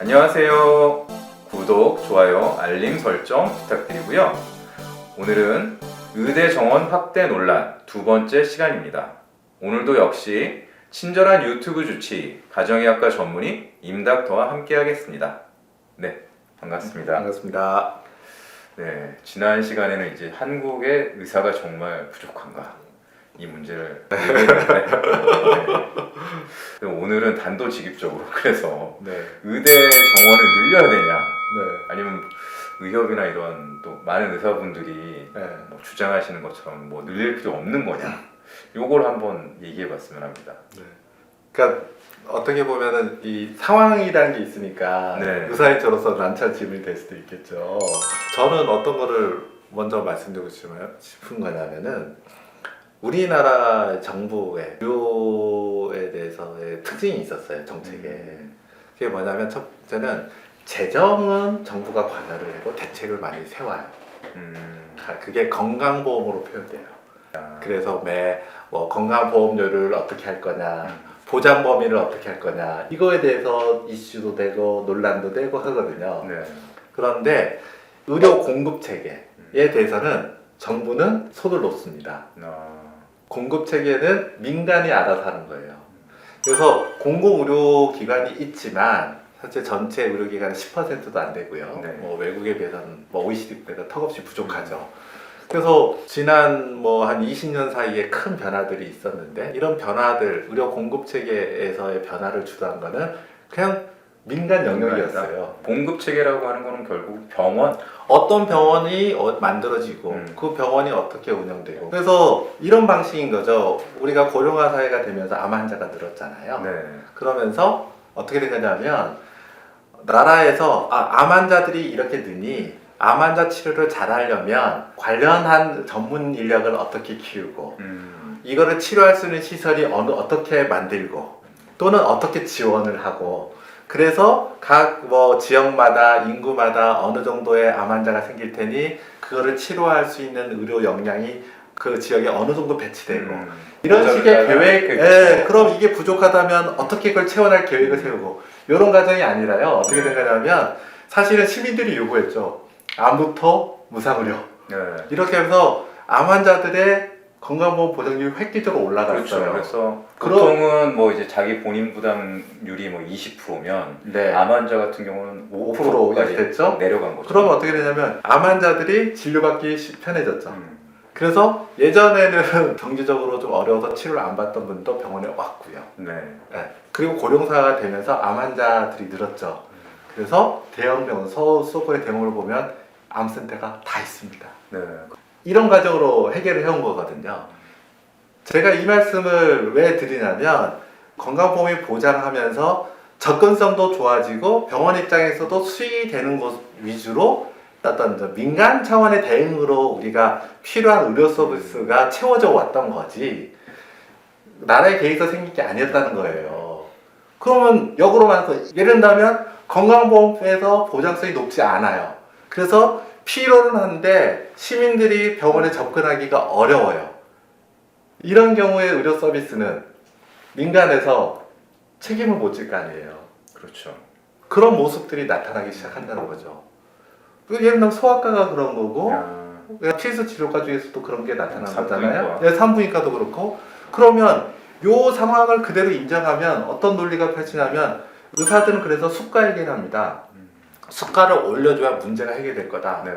안녕하세요. 구독, 좋아요, 알림 설정 부탁드리고요. 오늘은 의대 정원 확대 논란 두 번째 시간입니다. 오늘도 역시 친절한 유튜브 주치 가정의학과 전문의 임닥터와 함께 하겠습니다. 네, 반갑습니다. 반갑습니다. 네, 지난 시간에는 이제 한국의 의사가 정말 부족한가 이 문제를 네. 오늘은 단도직입적으로 그래서 네. 의대 정원을 늘려야 되냐 네. 아니면 의협이나 이런 또 많은 의사분들이 네. 뭐 주장하시는 것처럼 뭐 늘릴 필요 없는 거냐 요걸 한번 얘기해 봤으면 합니다. 네. 그러니까 어떻게 보면은 이 상황이라는 게 있으니까 네. 의사인으로서 난처한 질문이 될 수도 있겠죠. 저는 어떤 거를 먼저 말씀드리고 싶은 거냐면은 우리나라 정부의 의료에 대해서의 특징이 있었어요 정책에. 음. 그게 뭐냐면 첫째는 재정은 정부가 관여를 하고 대책을 많이 세워요. 음, 아, 그게 건강보험으로 표현돼요. 아, 그래서 매 뭐 건강보험료를 어떻게 할 거냐, 보장 범위를 어떻게 할 거냐, 이거에 대해서 이슈도 되고 논란도 되고 하거든요. 네, 그런데 의료 공급 체계에 대해서는 정부는 손을 놓습니다. 아, 공급 체계는 민간이 알아서 하는 거예요. 그래서 공공 의료 기관이 있지만 사실 전체 의료 기관은 10%도 안 되고요. 네. 뭐 외국에 비해서는 뭐 OECD보다 턱없이 부족하죠. 그래서 지난 뭐 한 20년 사이에 큰 변화들이 있었는데 이런 변화들 의료 공급 체계에서의 변화를 주도한 거는 그냥 민간 영역이었어요. 공급 체계라고 하는 거는 결국 병원 어떤 병원이 어- 만들어지고 음. 그 병원이 어떻게 운영되고 그래서 이런 방식인 거죠. 우리가 고령화 사회가 되면서 암 환자가 늘었잖아요. 네, 그러면서 어떻게 된 거냐면 나라에서 아, 암 환자들이 이렇게 느니 암 환자 치료를 잘하려면 관련한 전문 인력을 어떻게 키우고 음, 이거를 치료할 수 있는 시설이 어느 어떻게 만들고 또는 어떻게 지원을 하고 그래서 각 뭐 지역마다 인구마다 어느 정도의 암 환자가 생길 테니 그거를 치료할 수 있는 의료 역량이 그 지역에 어느 정도 배치되고 음. 이런 식의 계획, 그- 예, 그럼 이게 부족하다면 어떻게 그걸 채워날 계획을 세우고 이런 과정이 아니라요. 어떻게 된 거냐면 사실은 시민들이 요구했죠. 암부터 무상의료 네. 이렇게 해서 암 환자들의 건강보험 보장률이 획기적으로 올라갔어요. 그렇죠. 그래서 그럼- 보통은 뭐 이제 자기 본인 부담률이 뭐 20%면 네. 암 환자 같은 경우는 5% 5%까지 됐죠? 내려간 거죠. 그럼 어떻게 되냐면 암 환자들이 진료받기 시- 편해졌죠. 음, 그래서 예전에는 경제적으로 좀 어려워서 치료를 안 받던 분도 병원에 왔고요. 네. 네. 그리고 고령사가 되면서 암 환자들이 늘었죠. 그래서 대형 병원, 서울 수도권의 대형을 보면 암센터가 다 있습니다. 네. 이런 과정으로 해결을 해온 거거든요. 제가 이 말씀을 왜 드리냐면 건강보험이 보장하면서 접근성도 좋아지고 병원 입장에서도 수익이 되는 곳 위주로 어떤 저 민간 차원의 대응으로 우리가 필요한 의료 서비스가 채워져 왔던 거지 나라의 계획에서 생긴 게 아니었다는 거예요. 그러면 역으로 말해서 예를 들면 건강보험에서 보장성이 높지 않아요. 그래서 필요는 한데 시민들이 병원에 접근하기가 어려워요. 이런 경우에 의료 서비스는 민간에서 책임을 못 질 거 아니에요. 그렇죠. 그런 모습들이 나타나기 시작한다는 거죠. 그 예를 들면 소아과가 그런 거고 야, 필수 치료과 중에서도 그런 게 나타나는 산부인과. 네, 산부인과도 그렇고 그러면 요 상황을 그대로 인정하면 어떤 논리가 펼치냐면 의사들은 그래서 수가 얘기를 합니다. 음, 수가를 올려줘야 문제가 해결될 거다. 네.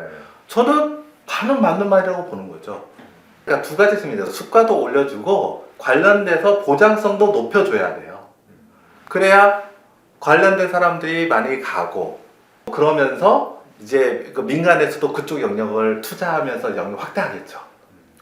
저는 반은 맞는 말이라고 보는 거죠. 그러니까 두 가지 있습니다. 수가도 올려주고 관련돼서 보장성도 높여줘야 돼요. 그래야 관련된 사람들이 많이 가고 그러면서 이제 그 민간에서도 그쪽 영역을 투자하면서 영역 확대하겠죠.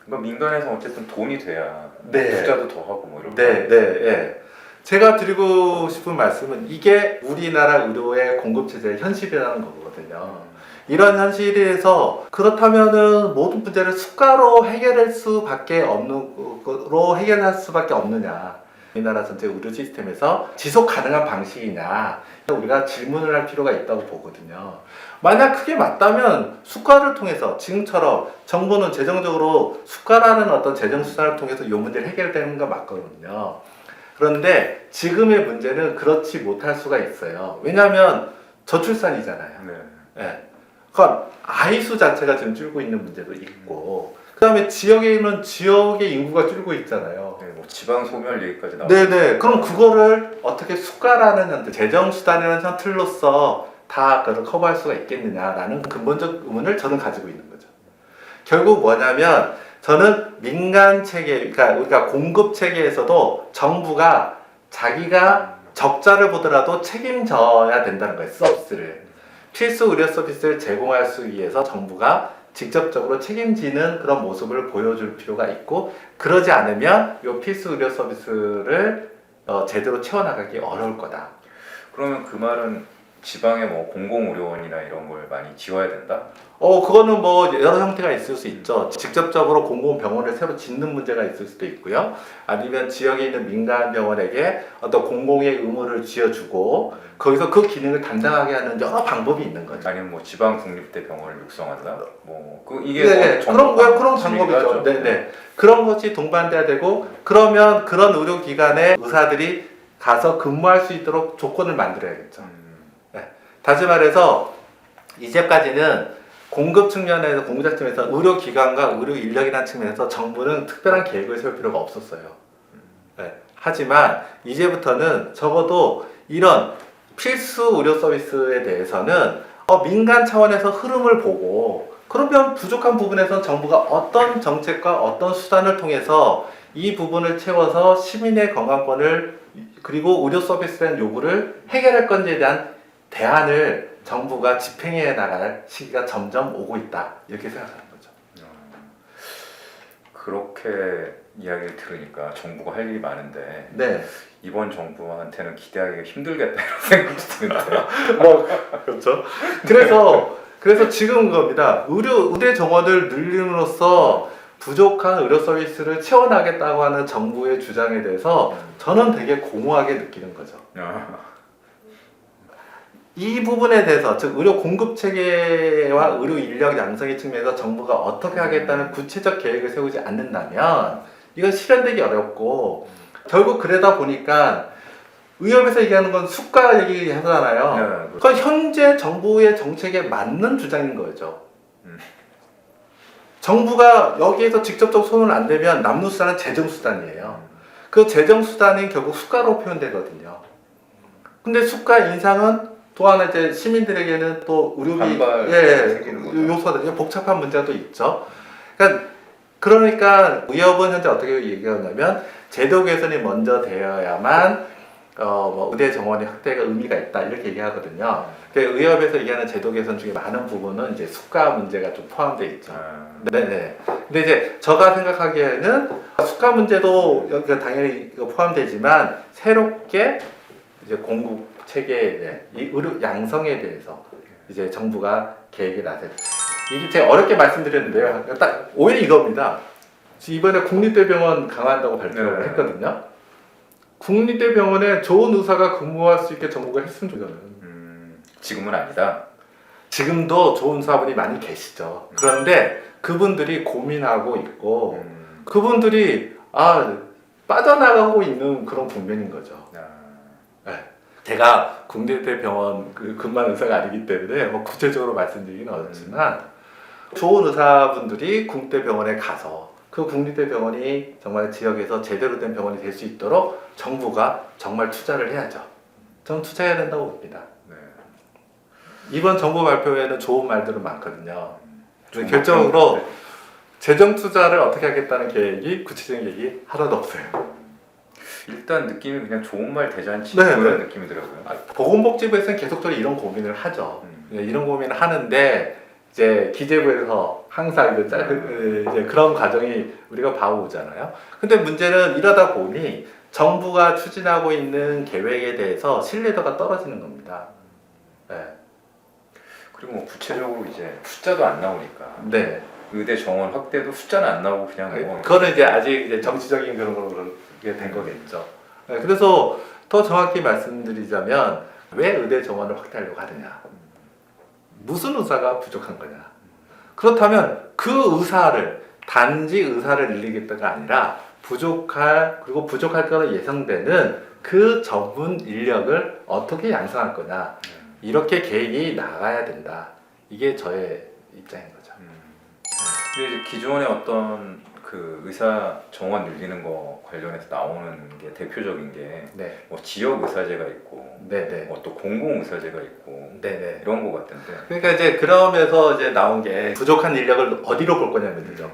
그러니까 민간에서 어쨌든 돈이 돼야 네. 투자도 더 하고 뭐 이런. 네, 네, 예. 제가 드리고 싶은 말씀은 이게 우리나라 의료의 공급 체제의 현실이라는 거거든요. 이런 현실에서 그렇다면은 모든 문제를 수가로 해결할 수밖에 없는 거로 해결할 수밖에 없느냐. 우리나라 전체 의료 시스템에서 지속 가능한 방식이냐 우리가 질문을 할 필요가 있다고 보거든요. 만약 그게 맞다면 수가를 통해서 지금처럼 정부는 재정적으로 수가라는 어떤 재정 수단을 통해서 이 문제를 해결되는 거 맞거든요. 그런데 지금의 문제는 그렇지 못할 수가 있어요. 왜냐하면 저출산이잖아요. 네. 예. 그러니까 아이 수 자체가 지금 줄고 있는 문제도 있고 그다음에 지역에 있는 지역의 인구가 줄고 있잖아요. 네, 뭐 지방 소멸 얘기까지 나오고 네네. 그럼 그거를 어떻게 수가라는 형태, 재정 수단이라는 형틀로서 다 그걸 커버할 수가 있겠느냐라는 근본적 의문을 저는 가지고 있는 거죠. 결국 뭐냐면 저는 민간 체계, 그러니까 우리가 공급 체계에서도 정부가 자기가 적자를 보더라도 책임져야 된다는 거예요. 서비스를 필수 의료 서비스를 제공할 수 위해서 정부가 직접적으로 책임지는 그런 모습을 보여줄 필요가 있고 그러지 않으면 이 필수 의료 서비스를 어, 제대로 채워나가기 어려울 거다. 그러면 그 말은 지방에 뭐 공공의료원이나 이런 걸 많이 지어야 된다? 어, 그거는 뭐 여러 형태가 있을 수 있죠. 직접적으로 공공병원을 새로 짓는 문제가 있을 수도 있고요. 아니면 지역에 있는 민간 병원에게 어떤 공공의 의무를 지어주고 거기서 그 기능을 담당하게 하는 여러 방법이 있는 거죠. 아니면 뭐 지방 국립대 병원을 육성한다? 뭐 그 이게 네, 뭐 그런 거 그런 방법이죠. 하죠. 네, 네. 그런 것이 동반돼야 되고 그러면 그런 의료기관에 의사들이 가서 근무할 수 있도록 조건을 만들어야겠죠. 음, 다시 말해서 이제까지는 공급 측면에서 공급자 측면에서 의료기관과 의료 인력이라는 측면에서 정부는 특별한 계획을 세울 필요가 없었어요. 네. 하지만 이제부터는 적어도 이런 필수 의료 서비스에 대해서는 어, 민간 차원에서 흐름을 보고 그러면 부족한 부분에서 정부가 어떤 정책과 어떤 수단을 통해서 이 부분을 채워서 시민의 건강권을 그리고 의료 서비스에 대한 요구를 해결할 건지에 대한 대안을 정부가 집행해 나갈 시기가 점점 오고 있다 이렇게 생각하는 거죠. 그렇게 이야기를 들으니까 정부가 할 일이 많은데 네, 이번 정부한테는 기대하기가 힘들겠다 이런 생각도 드는데요. 뭐 그렇죠. 그래서 그래서 지금 겁니다. 의료 의대 정원을 늘림으로써 부족한 의료 서비스를 채워나겠다고 하는 정부의 주장에 대해서 저는 되게 공허하게 느끼는 거죠. 아, 이 부분에 대해서 즉 의료 공급 체계와 의료 인력 양성의 측면에서 정부가 어떻게 하겠다는 구체적 계획을 세우지 않는다면 이건 실현되기 어렵고 결국 그러다 보니까 의협에서 얘기하는 건 수가 얘기하잖아요. 네, 그건 현재 정부의 정책에 맞는 주장인 거죠. 음. 정부가 여기에서 직접적 손을 안 대면 남는 수단은 재정 수단이에요. 그 재정 수단이 결국 수가로 표현되거든요. 근데 수가 인상은 또 하나 이제 시민들에게는 또 의료비 반발 예, 생기는 거죠. 되게 복잡한 문제도 있죠. 그러니까 그러니까 의협은 현재 어떻게 얘기하냐면 제도 개선이 먼저 되어야만 어 뭐 의대 정원의 확대가 의미가 있다 이렇게 얘기하거든요. 그 의협에서 얘기하는 제도 개선 중에 많은 부분은 이제 수가 문제가 좀 포함되어 있죠. 아, 네네. 근데 이제 제가 생각하기에는 수가 문제도 여기가 당연히 이거 포함되지만 새롭게 이제 공급 체계에 대해 이 의료 양성에 대해서 이제 정부가 계획이 나설. 이게 제가 어렵게 말씀드렸는데요. 딱 오히려 이겁니다. 이번에 국립대병원 강화한다고 발표를 네. 했거든요. 국립대병원에 좋은 의사가 근무할 수 있게 정부가 했으면 좋겠어요. 음, 지금은 아니다. 지금도 좋은 의사분이 많이 계시죠. 그런데 그분들이 고민하고 있고 음, 그분들이 아 빠져나가고 있는 그런 국면인 거죠. 아, 제가 국립대병원 그 근무한 의사가 아니기 때문에 뭐 구체적으로 말씀드리기는 어렵지만 좋은 의사분들이 국립대 병원에 가서 그 국립대 병원이 정말 지역에서 제대로 된 병원이 될 수 있도록 정부가 정말 투자를 해야죠. 저는 투자해야 된다고 봅니다. 네. 이번 정부 발표에는 좋은 말들은 많거든요. 좀 결정적으로 네. 재정 투자를 어떻게 하겠다는 계획이 구체적인 계획이 하나도 없어요. 일단 느낌이 그냥 좋은 말 대잔치 네, 그런 네. 느낌이더라고요. 아, 보건복지부에서는 계속적으로 이런 고민을 하죠. 음. 네, 이런 고민을 하는데 이제 기재부에서 항상 이제, 짤, 음. 이제 그런 과정이 우리가 봐오잖아요. 근데 문제는 이러다 보니 정부가 추진하고 있는 계획에 대해서 신뢰도가 떨어지는 겁니다. 네. 그리고 뭐 구체적으로 이제 숫자도 안 나오니까 네. 의대 정원 확대도 숫자는 안 나오고 그냥 뭐 그거는 이제 아직 이제 정치적인 그런 걸로 된 거겠죠. 네, 그래서 더 정확히 말씀드리자면 왜 의대 정원을 확대하려고 하느냐? 무슨 의사가 부족한 거냐? 그렇다면 그 의사를 단지 의사를 늘리겠다가 아니라 부족할 그리고 부족할 거로 예상되는 그 전문 인력을 어떻게 양성할 거냐? 이렇게 계획이 나가야 된다. 이게 저의 입장인 거죠. 음. 근데 기존의 어떤 그 의사 정원 늘리는 거 관련해서 나오는 게 대표적인 게뭐 네, 지역 의사제가 있고 네, 네, 뭐 또 공공 의사제가 있고 네, 네. 이런 거 같은데. 그러니까 이제 그러면서 이제 나온 게 부족한 인력을 어디로 볼 거냐면요.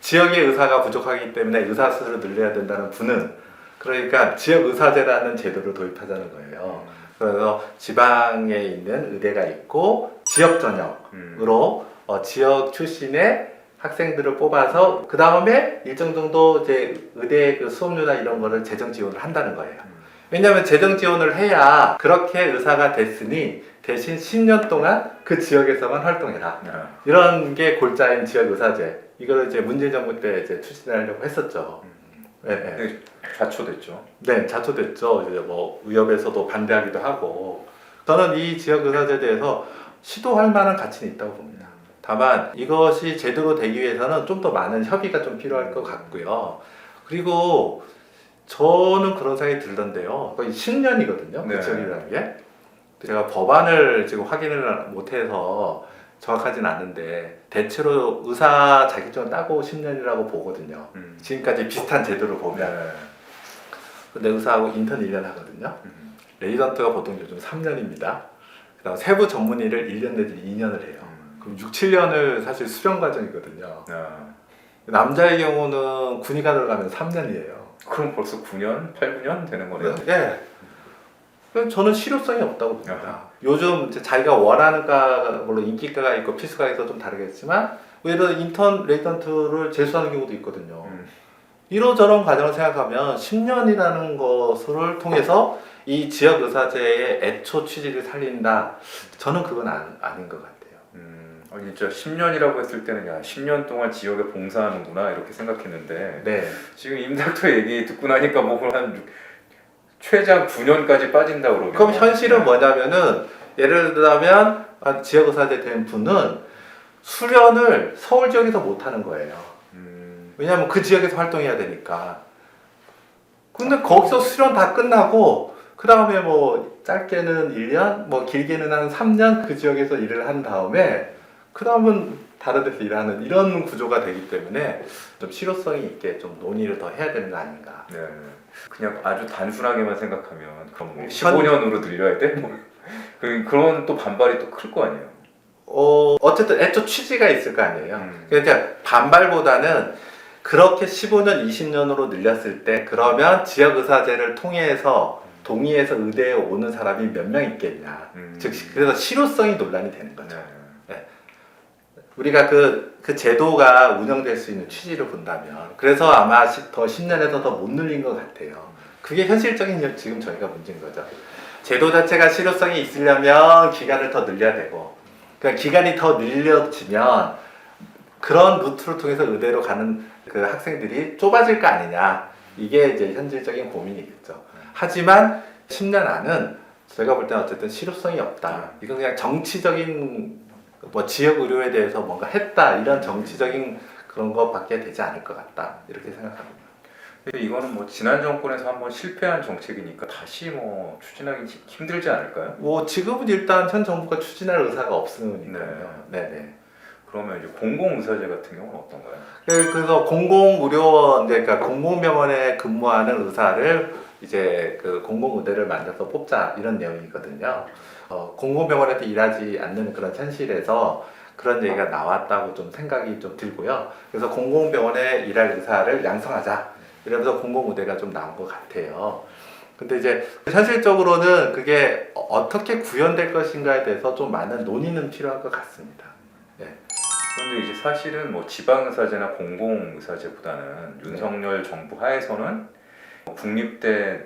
지역의 의사가 부족하기 때문에 의사 수를 늘려야 된다는 분은 그러니까 지역 의사제라는 제도를 도입하자는 거예요. 그래서 지방에 있는 의대가 있고 지역 전역으로 음. 어, 지역 출신의 학생들을 뽑아서 그 다음에 일정 정도 이제 의대 그 수업료나 이런 거를 재정 지원을 한다는 거예요. 음. 왜냐하면 재정 지원을 해야 그렇게 의사가 됐으니 대신 10년 동안 그 지역에서만 활동해라. 아, 이런 게 골자인 지역 의사제. 이거를 이제 문재인 정부 때 이제 추진하려고 했었죠. 네, 네. 근데 좌초됐죠. 네, 자초됐죠. 이제 뭐 의협에서도 반대하기도 하고. 저는 이 지역 의사제에 대해서 시도할 만한 가치는 있다고 봅니다. 다만 이것이 제대로 되기 위해서는 좀 더 많은 협의가 좀 필요할 것 같고요. 그리고 저는 그런 생각이 들던데요. 거의 10년이거든요. 네. 그 지역이라는 게. 제가 법안을 지금 확인을 못해서 정확하진 않은데 대체로 의사 자격증을 따고 10년이라고 보거든요. 음. 지금까지 비슷한 제도를 보면 네. 근데 의사하고 인턴 1년 하거든요. 음. 레지던트가 보통 요즘 3년입니다. 그다음 세부 전문의를 1년 내지 2년을 해요. 음. 그럼 6, 7년을 사실 수련 과정이거든요. 아, 남자의 경우는 군의관을 가면 3년이에요. 그럼 벌써 9년, 8, 9년 되는 거네요. 예. 그럼 저는 실효성이 없다고 봅니다. 요즘 이제 자기가 원하는 과, 물론 인기과가 있고 필수과가 있어 좀 다르겠지만, 예를 들어 인턴 레지던트를 재수하는 경우도 있거든요. 음. 이러저런 과정을 생각하면 10년이라는 것을 통해서 이 지역 의사제의 애초 취지를 살린다. 저는 그건 안, 아닌 것 같아요. 음, 어, 진짜 10년이라고 했을 때는 야 10년 동안 지역에 봉사하는구나 이렇게 생각했는데 네. 지금 임 닥터 얘기 듣고 나니까 뭐한 최장 9년까지 빠진다 그러면 그럼 현실은 뭐냐면은 예를 들자면 아, 지역 의사제 된 분은 수련을 서울 지역에서 못 하는 거예요. 음, 왜냐하면 그 지역에서 활동해야 되니까. 근데 거기서 수련 다 끝나고 그 다음에 뭐 짧게는 1년, 뭐 길게는 한 3년 그 지역에서 일을 한 다음에 그 다음은 다른 데서 일하는 이런 구조가 되기 때문에 좀 실효성이 있게 좀 논의를 더 해야 되는 거 아닌가. 네. 그냥 아주 단순하게만 생각하면 그럼 뭐 현- 15년으로 늘려야 돼? 뭐 그- 그런 또 반발이 또 클 거 아니에요. 어, 어쨌든 애초 취지가 있을 거 아니에요. 음. 그러니까 반발보다는 그렇게 15년, 20년으로 늘렸을 때 그러면 지역 의사제를 통해서 동의해서 의대에 오는 사람이 몇 명 있겠냐. 음. 즉 그래서 실효성이 논란이 되는 거죠. 네. 우리가 그, 그 제도가 운영될 수 있는 취지를 본다면 그래서 아마 시- 더 10년에서 더 못 늘린 것 같아요. 그게 현실적인 지금 저희가 문제인 거죠. 제도 자체가 실효성이 있으려면 기간을 더 늘려야 되고 그러니까 기간이 더 늘려지면 그런 루트를 통해서 의대로 가는 그 학생들이 좁아질 거 아니냐 이게 이제 현실적인 고민이겠죠. 하지만 10년 안은 제가 볼 때는 어쨌든 실효성이 없다. 이건 그냥 정치적인 뭐 지역 의료에 대해서 뭔가 했다 이런 정치적인 그런 것밖에 되지 않을 것 같다 이렇게 생각합니다. 근데 이거는 뭐 지난 정권에서 한번 실패한 정책이니까 다시 뭐 추진하기 힘- 힘들지 않을까요? 뭐 지금은 일단 현 정부가 추진할 의사가 없으니까요. 네. 네 그러면 이제 공공 의사제 같은 경우는 어떤가요? 그- 그래서 공공 의료원, 그러니까 공공병원에 근무하는 의사를 이제 그 공공의대를 만들어서 뽑자 이런 내용이거든요. 어, 공공병원에서 일하지 않는 그런 현실에서 그런 얘기가 나왔다고 좀 생각이 좀 들고요. 그래서 공공병원에 일할 의사를 양성하자 이러면서 공공의대가 좀 나온 것 같아요. 근데 이제 현실적으로는 그게 어- 어떻게 구현될 것인가에 대해서 좀 많은 논의는 필요할 것 같습니다. 그런데 이제 사실은 뭐 지방의사제나 공공의사제보다는 윤석열 정부 하에서는 뭐 국립대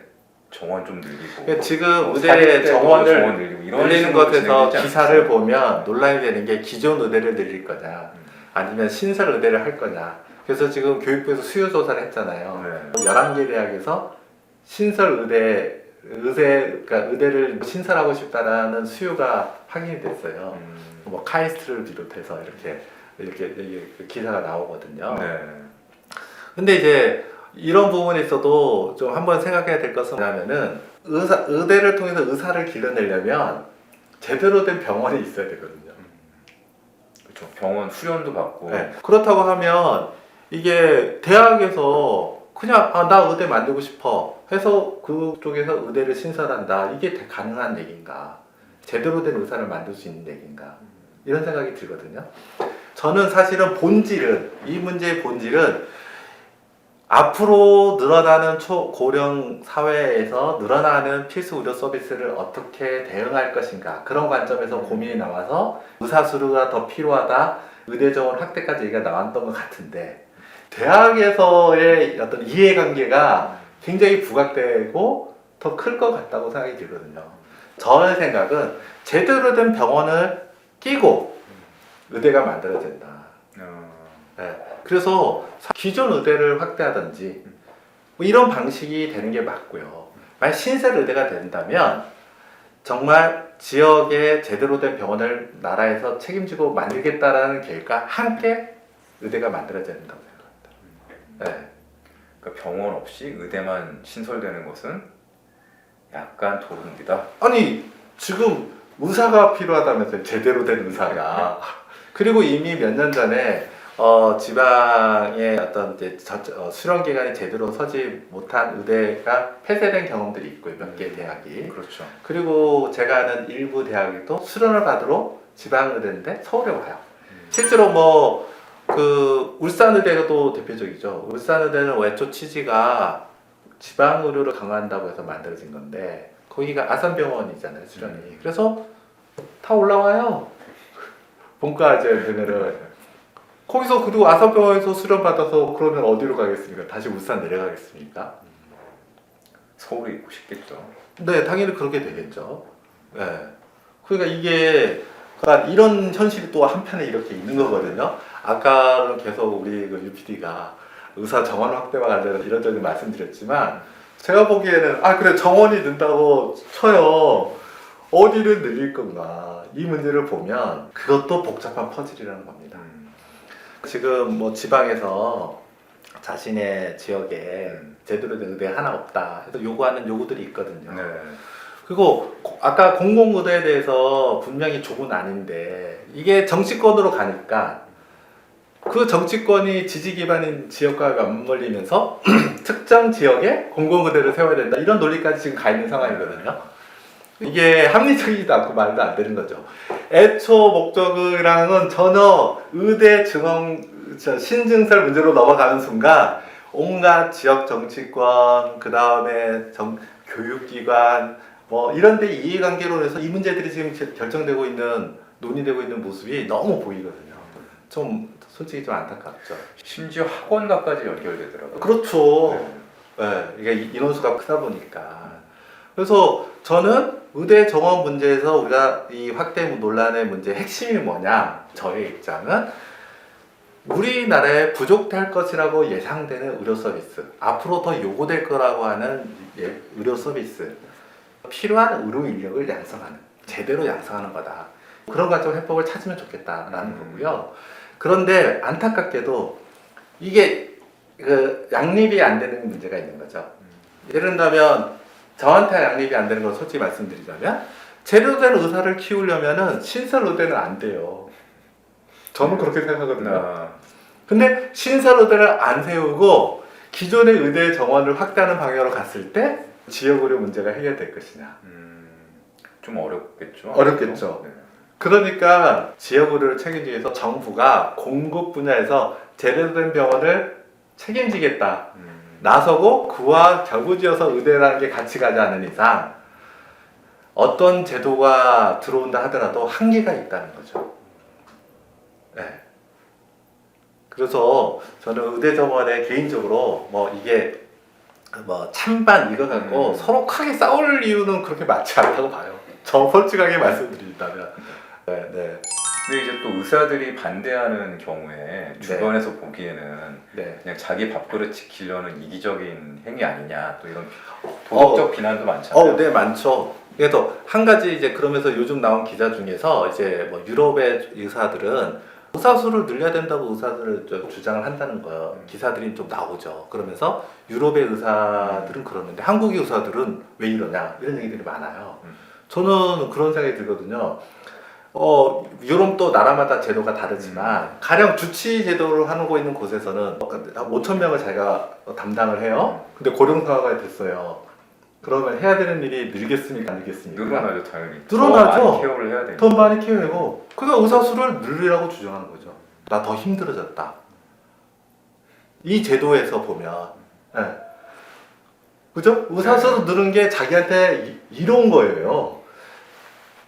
정원 좀 늘리고 그러니까 지금 뭐 의대 사립대도 정원을 정원 늘리고 이런 늘리는 식으로 것에서 진행되지 기사를 않겠어요? 보면 논란이 되는 게 기존 의대를 늘릴 거냐 음. 아니면 신설 의대를 할 거냐 그래서 지금 교육부에서 수요 조사를 했잖아요 네. 11개 대학에서 신설 의대 의대 그러니까 의대를 신설하고 싶다라는 수요가 확인이 됐어요 음. 뭐 카이스트를 비롯해서 이렇게 이렇게, 이렇게 기사가 나오거든요 네. 근데 이제 이런 부분에 있어도 좀 한번 생각해야 될 것은 뭐냐면은 의사, 의대를 통해서 의사를 길러내려면 제대로 된 병원이 있어야 되거든요. 그렇죠. 병원 후연도 받고 네. 그렇다고 하면 이게 대학에서 그냥 아, 나 의대 만들고 싶어 해서 그쪽에서 의대를 신설한다 이게 대- 가능한 얘기인가 제대로 된 의사를 만들 수 있는 얘기인가 이런 생각이 들거든요 저는 사실은 본질은 이 문제의 본질은 앞으로 늘어나는 초고령 사회에서 늘어나는 필수 의료 서비스를 어떻게 대응할 것인가 그런 관점에서 고민이 나와서 의사 수료가 더 필요하다 의대 정원 확대까지 얘기가 나왔던 것 같은데 대학에서의 어떤 이해관계가 굉장히 부각되고 더 클 것 같다고 생각이 들거든요. 저의 생각은 제대로 된 병원을 끼고 의대가 만들어진다. 어, 네. 그래서 기존 의대를 확대하든지 뭐 이런 방식이 되는 게 맞고요. 만약 신설 의대가 된다면 정말 지역에 제대로 된 병원을 나라에서 책임지고 만들겠다라는 계획과 함께 의대가 만들어져야 된다고 생각합니다. 네. 그러니까 병원 없이 의대만 신설되는 것은 약간 도루묵이다. 아니 지금 의사가 필요하다면서요 제대로 된 의사가 그리고 이미 몇 년 전에 어, 지방의 어떤 이제 저, 어, 수련 기관이 제대로 서지 못한 의대가 폐쇄된 경험들이 있고요 몇 개 대학이 그렇죠. 그리고 제가 아는 일부 대학도 수련을 받으러 지방 의대인데 서울에 와요 실제로 뭐 그 울산 의대도 대표적이죠. 울산 의대는 애초 취지가 지방 의료를 강화한다고 해서 만들어진 건데 거기가 아산병원이잖아요 수련이. 그래서 다 올라와요. 본과제들은 거기서 그리고 아산병원에서 수련 받아서 그러면 어디로 가겠습니까? 다시 울산 내려가겠습니까? 서울에 있고 싶겠죠. 네, 당연히 그렇게 되겠죠. 네. 그러니까 이게 그러니까 이런 현실이 또 한편에 이렇게 있는 거거든요. 아까는 계속 우리 그 UPD가 의사 정원 확대와 관련해서 이런저런 말씀드렸지만 제가 보기에는 아 그래 정원이 는다고 쳐요. 어디를 늘릴 건가 이 문제를 보면 그것도 복잡한 퍼즐이라는 겁니다. 음, 지금 뭐 지방에서 자신의 지역에 음. 제대로 된 의대 하나 없다 해서 요구하는 요구들이 있거든요. 네. 그리고 고- 아까 공공의대에 대해서 분명히 족은 아닌데 이게 정치권으로 가니까 그 정치권이 지지 기반인 지역과 맞물리면서 특정 지역에 공공의대를 세워야 된다 이런 논리까지 지금 가 있는 상황이거든요. 이게 합리적이지도 않고 말도 안 되는 거죠. 애초 목적이랑은 전혀 의대 저 신증설 문제로 넘어가는 순간 온갖 지역 정치권 그 다음에 정 교육기관 뭐 이런데 이해관계론에서 이 문제들이 지금 제- 결정되고 있는 논의되고 있는 모습이 너무 보이거든요. 좀 솔직히 좀 안타깝죠. 심지어 학원과까지 연결되더라고요. 그렇죠. 네. 네, 이게 이- 인원수가 크다 보니까. 그래서 저는 의대 정원 문제에서 우리가 이 확대 논란의 문제 핵심이 뭐냐? 저의 입장은 우리나라에 부족할 것이라고 예상되는 의료 서비스, 앞으로 더 요구될 거라고 하는 예- 의료 서비스, 필요한 의료 인력을 양성하는, 제대로 양성하는 거다. 그런 관점 해법을 찾으면 좋겠다라는 음. 거고요. 그런데 안타깝게도 이게 그 양립이 안 되는 문제가 있는 거죠. 예를 들면 저한테 양립이 안 되는 건 솔직히 말씀드리자면 제대로 된 의사를 키우려면은 신설 의대는 안 돼요. 저는 그렇게 생각하거든요. 아, 근데 신설 의대를 안 세우고 기존의 의대 정원을 확대하는 방향으로 갔을 때 지역 의료 문제가 해결될 것이냐. 음, 좀 어렵겠죠. 어렵겠죠. 네. 그러니까 지역 의료를 책임지기 위해서 정부가 공급 분야에서 제대로 된 병원을 책임지겠다. 음, 나서고 그와 결부지어서 의대라는 게 같이 가지 않는 이상 어떤 제도가 들어온다 하더라도 한계가 있다는 거죠. 네. 그래서 저는 의대 정원에 개인적으로 뭐 이게 뭐 찬반 이거 갖고 음. 서로 크게 싸울 이유는 그렇게 많지 않다고 봐요. 저 솔직하게 말씀드린다면. 네, 네, 근데 이제 또 의사들이 반대하는 경우에 주변에서 보기에는 네. 그냥 자기 밥그릇 지키려는 이기적인 행위 아니냐 또 이런 도덕적 비난도 많잖아요. 어, 네, 많죠. 그래서 한 가지 이제 그러면서 요즘 나온 기사 중에서 이제 뭐 유럽의 의사들은 의사 수를 늘려야 된다고 의사들을 저 주장을 한다는 거예요. 음. 기사들이 좀 나오죠. 그러면서 유럽의 의사들은 그러는데 한국의 의사들은 왜 이러냐 이런 얘기들이 많아요. 음. 저는 그런 생각이 들거든요. 어, 유럽도 나라마다 제도가 다르지만 가령 주치 제도를 하고 있는 곳에서는 한 5천 명을 자기가 담당을 해요. 근데 고령사가 됐어요. 그러면 해야 되는 일이 늘겠습니까, 안 늘겠습니까? 늘어나죠 당연히. 늘어나죠. 더 많이 케어를 해야 되니까. 돈 많이 키우고 그러니까 의사 수를 늘리라고 주장하는 거죠. 나 더 힘들어졌다. 이 제도에서 보면, 예. 그죠? 의사 수를 늘은 게 자기한테 이- 이로운 거예요.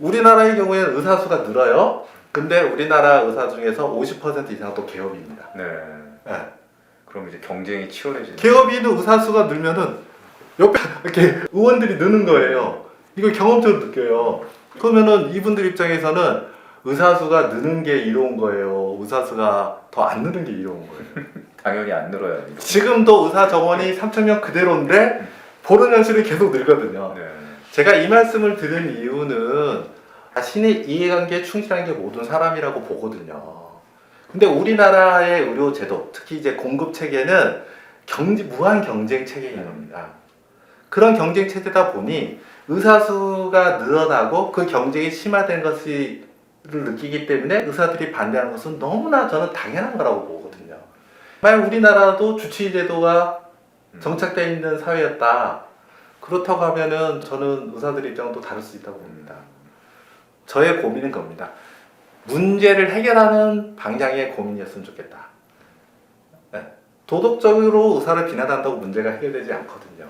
우리나라의 경우에는 의사 수가 늘어요. 근데 우리나라 의사 중에서 50% 이상은 또 개업입니다. 네. 예. 그럼 이제 경쟁이 치열해지는. 개업이 있는 의사 수가 늘면은 옆에 이렇게 의원들이 느는 거예요. 이걸 경험적으로 느껴요. 그러면은 이분들 입장에서는 의사 수가 느는 게 이로운 거예요. 의사 수가 더 안 느는 게 이로운 거예요. 당연히 안 늘어야 돼. 지금도 의사 정원이 3천 명 그대로인데 보는 현실이 계속 늘거든요. 네. 제가 이 말씀을 드린 이유는 자신의 이해관계에 충실한 게 모든 사람이라고 보거든요. 근데 우리나라의 의료 제도, 특히 이제 공급 체계는 경제, 무한 경쟁 체계인 겁니다. 그런 경쟁 체제다 보니 의사 수가 늘어나고 그 경쟁이 심화된 것을 느끼기 때문에 의사들이 반대하는 것은 너무나 저는 당연한 거라고 보거든요. 만약 우리나라도 주치 제도가 정착되어 있는 사회였다. 그렇다고 하면은 저는 의사들 입장은 또 다를 수 있다고 봅니다. 저의 고민은 겁니다. 문제를 해결하는 방향의 고민이었으면 좋겠다. 네. 도덕적으로 의사를 비난한다고 문제가 해결되지 않거든요.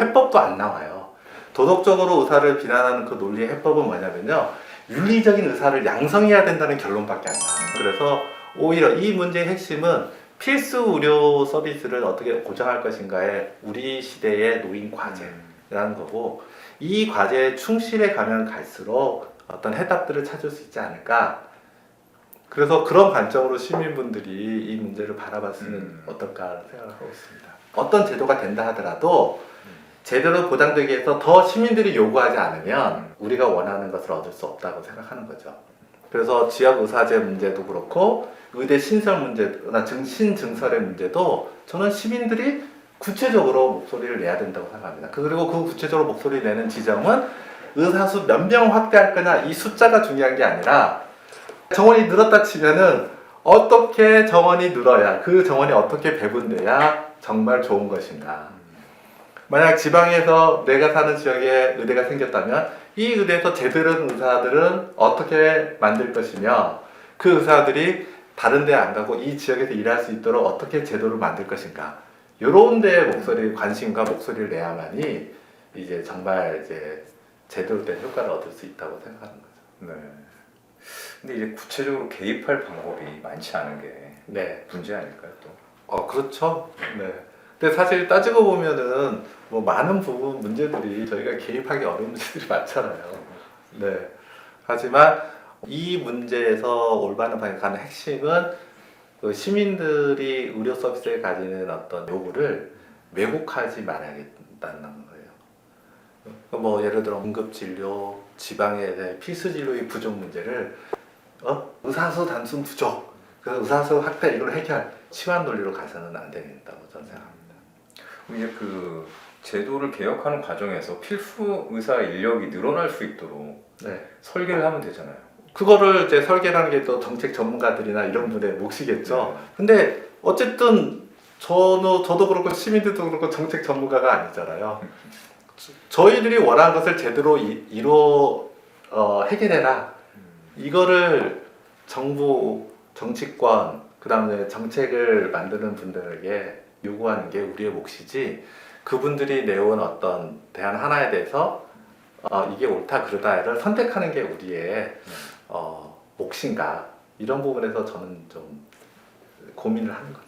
해법도 안 나와요. 도덕적으로 의사를 비난하는 그 논리의 해법은 뭐냐면요. 윤리적인 의사를 양성해야 된다는 결론밖에 안 나와요. 그래서 오히려 이 문제의 핵심은 필수 의료 서비스를 어떻게 보장할 것인가에 우리 시대의 노인 과제 라는 거고 이 과제에 충실해 가면 갈수록 어떤 해답들을 찾을 수 있지 않을까. 그래서 그런 관점으로 시민분들이 이 문제를 바라봤으면 음. 어떨까 생각을 하고 있습니다. 어떤 제도가 된다 하더라도 제대로 보장되기 위해서 더 시민들이 요구하지 않으면 우리가 원하는 것을 얻을 수 없다고 생각하는 거죠. 그래서 지역 의사제 문제도 그렇고 의대 신설 문제나 증- 신 증설의 문제도 저는 시민들이 구체적으로 목소리를 내야 된다고 생각합니다. 그리고 그 구체적으로 목소리 내는 지점은 의사수 몇 명 확대할 거냐 이 숫자가 중요한 게 아니라 정원이 늘었다 치면은 어떻게 정원이 늘어야 그 정원이 어떻게 배분돼야 정말 좋은 것인가. 만약 지방에서 내가 사는 지역에 의대가 생겼다면 이 의대에서 제대로 된 의사들은 어떻게 만들 것이며 그 의사들이 다른 데 안 가고 이 지역에서 일할 수 있도록 어떻게 제도를 만들 것인가 이런 데에 목소리 관심과 목소리를 내야만이 이제 정말 이제 제대로 된 효과를 얻을 수 있다고 생각하는 거죠. 네. 근데 이제 구체적으로 개입할 방법이 많지 않은 게 네. 문제 아닐까요 또? 어 그렇죠. 네. 근데 사실 따지고 보면은 뭐 많은 부분 문제들이 저희가 개입하기 어려운 문제들이 많잖아요. 네. 하지만 이 문제에서 올바른 방향 가는 핵심은 그 시민들이 의료 서비스에 가지는 어떤 요구를 왜곡하지 말아야겠다는 거예요. 그뭐 예를 들어 응급 진료, 지방의 이제 필수 진료의 부족 문제를 어? 의사수 단순 부족, 그 의사수 확대 이걸 해결 치환 논리로 가서는 안 되겠다고 저는 생각합니다. 이제 그 제도를 개혁하는 과정에서 필수 의사 인력이 늘어날 수 있도록 네. 설계를 하면 되잖아요. 그거를 이제 설계라는 게 또 정책 전문가들이나 이런 분의 몫이겠죠. 근데 어쨌든 저도 저도 그렇고 시민들도 그렇고 정책 전문가가 아니잖아요. 저- 저희들이 원하는 것을 제대로 이, 이루 어, 해결해라. 이거를 정부 정치권 그 다음에 정책을 만드는 분들에게 요구하는 게 우리의 몫이지 그분들이 내온 어떤 대안 하나에 대해서 어, 이게 옳다 그르다를 선택하는 게 우리의 어, 몫인가 이런 부분에서 저는 좀 고민을 하는 거죠.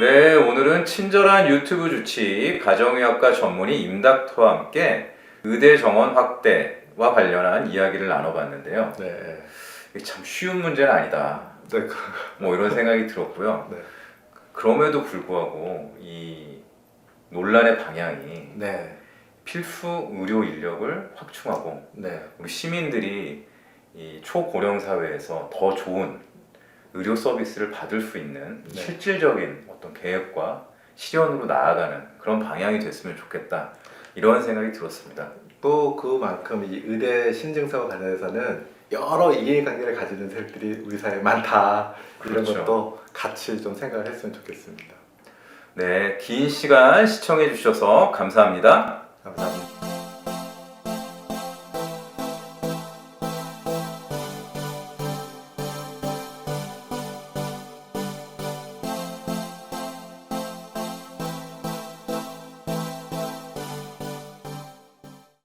네, 오늘은 친절한 유튜브 주치 가정의학과 전문의 임닥터와 함께 의대 정원 확대와 관련한 이야기를 나눠봤는데요. 네. 이게 참 쉬운 문제는 아니다. 네. 그- 뭐 이런 생각이 들었고요. 네. 그럼에도 불구하고 이 논란의 방향이 네. 필수 의료 인력을 확충하고 네. 우리 시민들이 이 초고령 사회에서 더 좋은 의료 서비스를 받을 수 있는 네. 실질적인 어떤 계획과 실현으로 나아가는 그런 방향이 됐으면 좋겠다 이런 생각이 들었습니다. 또 그만큼 이 의대 신증서와 관련해서는 여러 이해관계를 가지는 세력들이 우리 사회에 많다 이런 그렇죠. 것도 같이 좀 생각을 했으면 좋겠습니다. 네, 긴 시간 시청해 주셔서 감사합니다. 감사합니다.